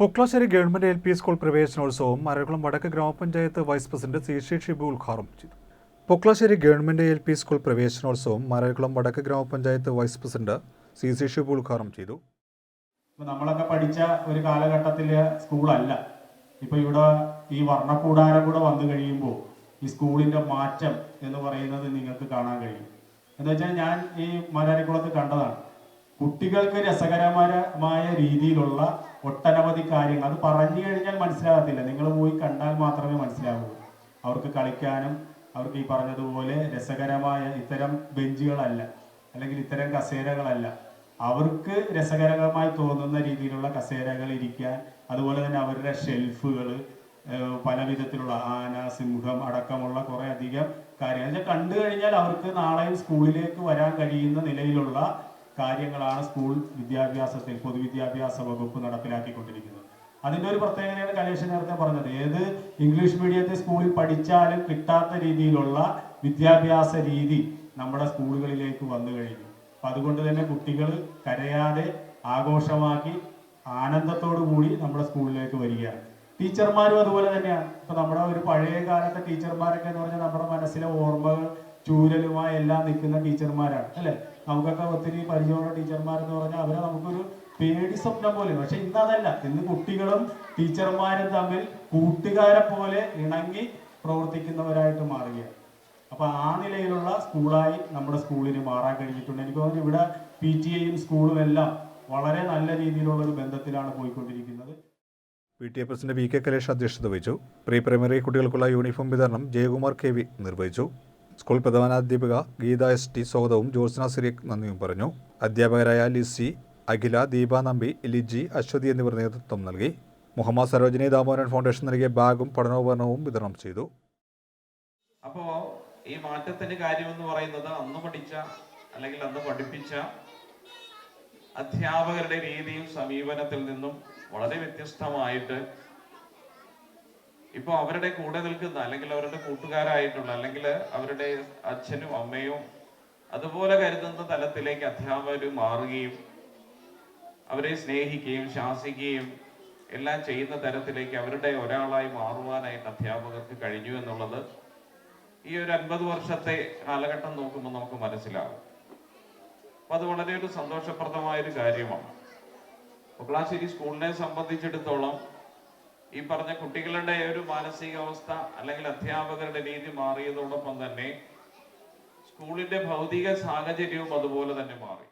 Poklassery government L P school പ്രവേശനോത്സവം മരകുളം വടക്ക് ഗ്രാമപഞ്ചായത്ത് വൈസ് പ്രസിഡന്റ് സി ഷി ഷിബു ഉദ്ഘാടനം ചെയ്തു. Poklassery government L P school പ്രവേശനോത്സവം മരകുളം വടക്ക് ഗ്രാമപഞ്ചായത്ത് vice president C C Shibu ഉദ്ഘാടനം ചെയ്തു. നമ്മളൊക്കെ പഠിച്ച ഒരു കാലഘട്ടത്തിലെ സ്കൂളല്ല. ഇപ്പൊ ഇവിടെ ഈ വർണക്കൂടാരം കൂടെ വന്നു കഴിയുമ്പോൾ ഈ സ്കൂളിന്റെ മാറ്റം എന്ന് പറയുന്നത് നിങ്ങൾക്ക് കാണാൻ കഴിയും. എന്താ വെച്ചാൽ ഞാൻ ഈ മരാരിക്കുളത്ത് കണ്ടതാണ്. കുട്ടികൾക്ക് രസകരമായ രീതിയിലുള്ള ഒട്ടനവധി കാര്യങ്ങൾ. അത് പറഞ്ഞു കഴിഞ്ഞാൽ മനസ്സിലാകത്തില്ല. നിങ്ങൾ പോയി കണ്ടാൽ മാത്രമേ മനസ്സിലാവൂ അവർക്ക് കളിക്കാനും അവർക്ക് ഈ പറഞ്ഞതുപോലെ രസകരമായ ഇത്തരം ബെഞ്ചുകളല്ല അല്ലെങ്കിൽ ഇത്തരം കസേരകളല്ല. അവർക്ക് രസകരമായി തോന്നുന്ന രീതിയിലുള്ള കസേരകൾ ഇരിക്കാൻ അതുപോലെ തന്നെ അവരുടെ ഷെൽഫുകൾ പല വിധത്തിലുള്ള ആന സിംഹം അടക്കമുള്ള കുറെ അധികം കാര്യങ്ങൾ. കണ്ടു കഴിഞ്ഞാൽ അവർക്ക് നാളെയും സ്കൂളിലേക്ക് വരാൻ കഴിയുന്ന നിലയിലുള്ള കാര്യങ്ങളാണ് സ്കൂൾ വിദ്യാഭ്യാസത്തിൽ പൊതുവിദ്യാഭ്യാസ വകുപ്പ് നടപ്പിലാക്കിക്കൊണ്ടിരിക്കുന്നത്. അതിന്റെ ഒരു പ്രത്യേകതയാണ് കലേഷൻ നേരത്തെ പറഞ്ഞത്. ഏത് ഇംഗ്ലീഷ് മീഡിയത്തെ സ്കൂളിൽ പഠിച്ചാലും കിട്ടാത്ത രീതിയിലുള്ള വിദ്യാഭ്യാസ രീതി നമ്മുടെ സ്കൂളുകളിലേക്ക് വന്നു കഴിഞ്ഞു. അപ്പൊ അതുകൊണ്ട് തന്നെ കുട്ടികൾ കരയാതെ ആഘോഷമാക്കി ആനന്ദത്തോടു കൂടി നമ്മുടെ സ്കൂളിലേക്ക് വരികയാണ്. ടീച്ചർമാരും അതുപോലെ തന്നെയാണ്. ഇപ്പൊ നമ്മുടെ ഒരു പഴയ കാലത്തെ ടീച്ചർമാരൊക്കെ എന്ന് പറഞ്ഞാൽ നമ്മുടെ മനസ്സിലെ ഓർമ്മകൾ ചൂരലുമായി എല്ലാം നിൽക്കുന്ന ടീച്ചർമാരാണ് അല്ലെ? നമുക്കൊക്കെ ഒത്തിരി പരിചയമുള്ള ടീച്ചർമാരെന്ന് പറഞ്ഞാൽ അവരെ നമുക്കൊരു പേടി സ്വപ്നം പോലെ. പക്ഷെ ഇന്ന് അതല്ല ഇന്ന് കുട്ടികളും ടീച്ചർമാരും തമ്മിൽ കൂട്ടുകാരെ പോലെ ഇണങ്ങി പ്രവർത്തിക്കുന്നവരായിട്ട് മാറുകയാണ്. അപ്പൊ ആ നിലയിലുള്ള സ്കൂളായി നമ്മുടെ സ്കൂളിന് മാറാൻ കഴിഞ്ഞിട്ടുണ്ട്. എനിക്ക് തോന്നുന്നു ഇവിടെ പി ടി എയും സ്കൂളും എല്ലാം വളരെ നല്ല രീതിയിലുള്ള ഒരു ബന്ധത്തിലാണ് പോയിക്കൊണ്ടിരിക്കുന്നത്. P T A president V K Kalesh അധ്യക്ഷത വഹിച്ചു. പ്രീ പ്രൈമറി കുട്ടികൾക്കുള്ള യൂണിഫോം വിതരണം ജയകുമാർ കെ വി നിർവഹിച്ചു. സ്കൂൾ പ്രധാനാധ്യാപിക ഗീത എസ് ടി സ്വാഗതവും ജോത്സന സിറിയക് നന്ദിയും പറഞ്ഞു. അധ്യാപകരായ ലിസി അഖില ദീപ നമ്പി ലിജി അശ്വതി എന്നിവർ നേതൃത്വം നൽകി. മുഹമ്മദ് സരോജിനി ദാമോദരൻ ഫൗണ്ടേഷൻ നൽകിയ ബാഗും പഠനോപകരണവും വിതരണം ചെയ്തു. അപ്പോ ഈ മാറ്റത്തിന്റെ കാര്യം എന്ന് പറയുന്നത് അന്ന് പഠിച്ച അല്ലെങ്കിൽ അന്ന് പഠിപ്പിച്ച അധ്യാപകരുടെ രീതിയും സമീപനത്തിൽ നിന്നും വളരെ വ്യത്യസ്തമായിട്ട് ഇപ്പൊ അവരുടെ കൂടെ നിൽക്കുന്ന അല്ലെങ്കിൽ അവരുടെ കൂട്ടുകാരായിട്ടുള്ള അല്ലെങ്കിൽ അവരുടെ അച്ഛനും അമ്മയും അതുപോലെ കരുതുന്ന തലത്തിലേക്ക് അധ്യാപകർ മാറുകയും അവരെ സ്നേഹിക്കുകയും ശാസിക്കുകയും എല്ലാം ചെയ്യുന്ന തരത്തിലേക്ക് അവരുടെ ഒരാളായി മാറുവാനായിട്ട് അധ്യാപകർക്ക് കഴിഞ്ഞു എന്നുള്ളത് ഈ ഒരു അൻപത് വർഷത്തെ കാലഘട്ടം നോക്കുമ്പോൾ നമുക്ക് മനസ്സിലാവും. അപ്പൊ അത് വളരെ ഒരു സന്തോഷപ്രദമായ ഒരു കാര്യമാണ് ഒക്ലാശ്ശേരി സ്കൂളിനെ സംബന്ധിച്ചിടത്തോളം ഈ പറഞ്ഞ കുട്ടികളുടെ ഒരു മാനസികാവസ്ഥ അല്ലെങ്കിൽ അധ്യാപകരുടെ രീതി മാറിയതോടൊപ്പം തന്നെ സ്കൂളിന്റെ ഭൗതിക സാഹചര്യവും അതുപോലെ തന്നെ മാറി.